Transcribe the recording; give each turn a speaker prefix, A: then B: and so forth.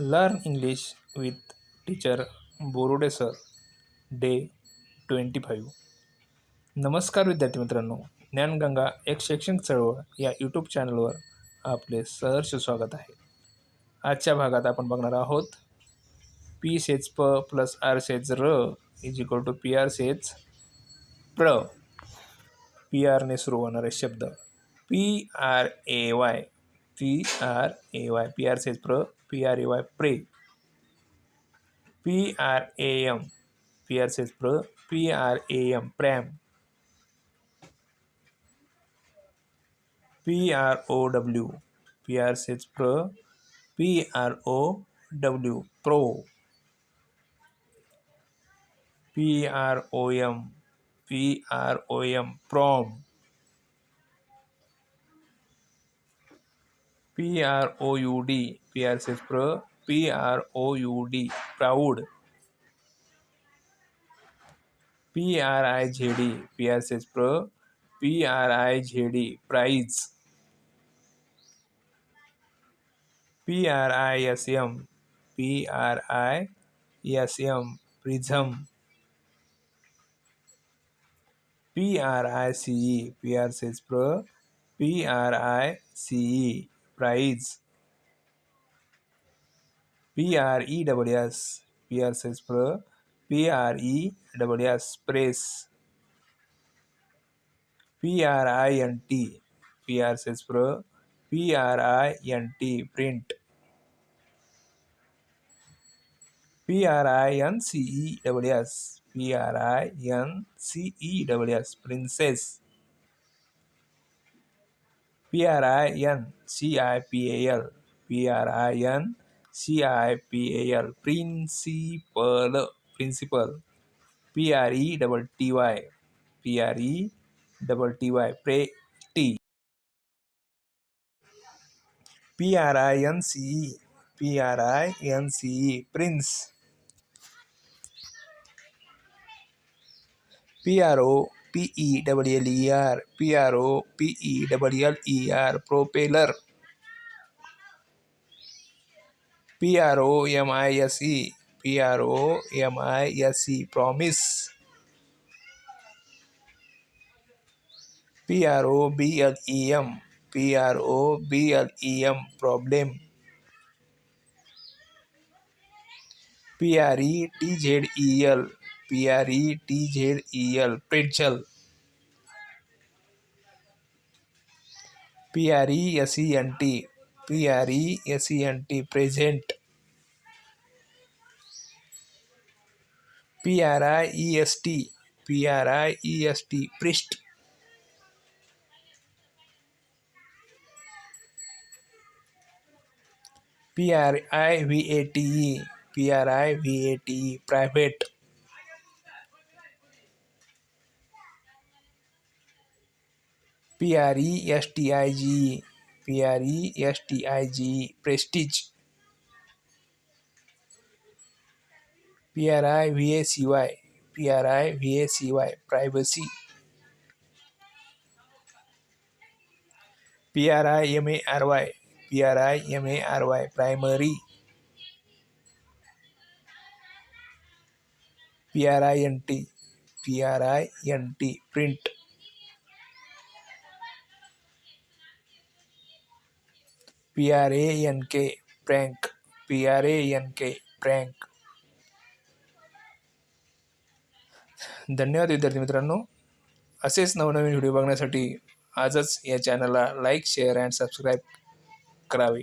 A: Learn English with teacher Borode sir day twenty five नमस्कार विद्यार्थी मित्रांनो ज्ञानगंगा एक शैक्षणिक चळवळ या यूट्यूब चॅनलवर आपले सहर्ष स्वागत आहे. आजच्या भागात आपण बघणार आहोत पी सेच प plus R says raw is equal to P R says प्र पी आरने सुरू होणारे शब्द P R A Y P R A Y P R says प्र P R A Y pray P R A M P R says प्र P R A M pram P R O W P R says प्र P R O W prow P R O M P R O M prom P R O U D P R C प्र P R O U D proud P R I Z P R C प्र P R I Z prize P R I S M P R I S M prism P R I C E P R C प्र P R I C E prize. P R E W S. P R says pro P R E W S press. P R I N T. P R says pro P R I N T. Print. P R I N C E W S. P R I N C E W S. Princess P-R-I-N-C-I-P-A-L, P-R-I-N-C-I-P-A-L, principal, P R E double T Y. P R E double T Y. P-R-E-T-T-Y, P-R-E-T-T-Y, pretty, P-R-I-N-C-E, P-R-I-N-C-E, prince, P-R-O, P E double L E R P R O P E double L E R propeller P R O M I S E P R O M I S E promise P R O B L E M P R O B L E M problem P R E T Z E L P R E T Z E L pretzel P R E S E N T P R E S E N T present P R I E S T P R I E S T priest P R I V A T E P R I V A T E private P R E S T I G P R E S T I G prestige P R I V A C Y P R I V A C Y privacy P R I M A R Y P R I M A R Y primary P R I N T P R I N T print P R A N K prank P R A N K prank. धन्यवाद विद्यार्थी मित्रांनो. असेच नवनवीन video बघण्यासाठी आजच या चॅनलला like share and subscribe करावे.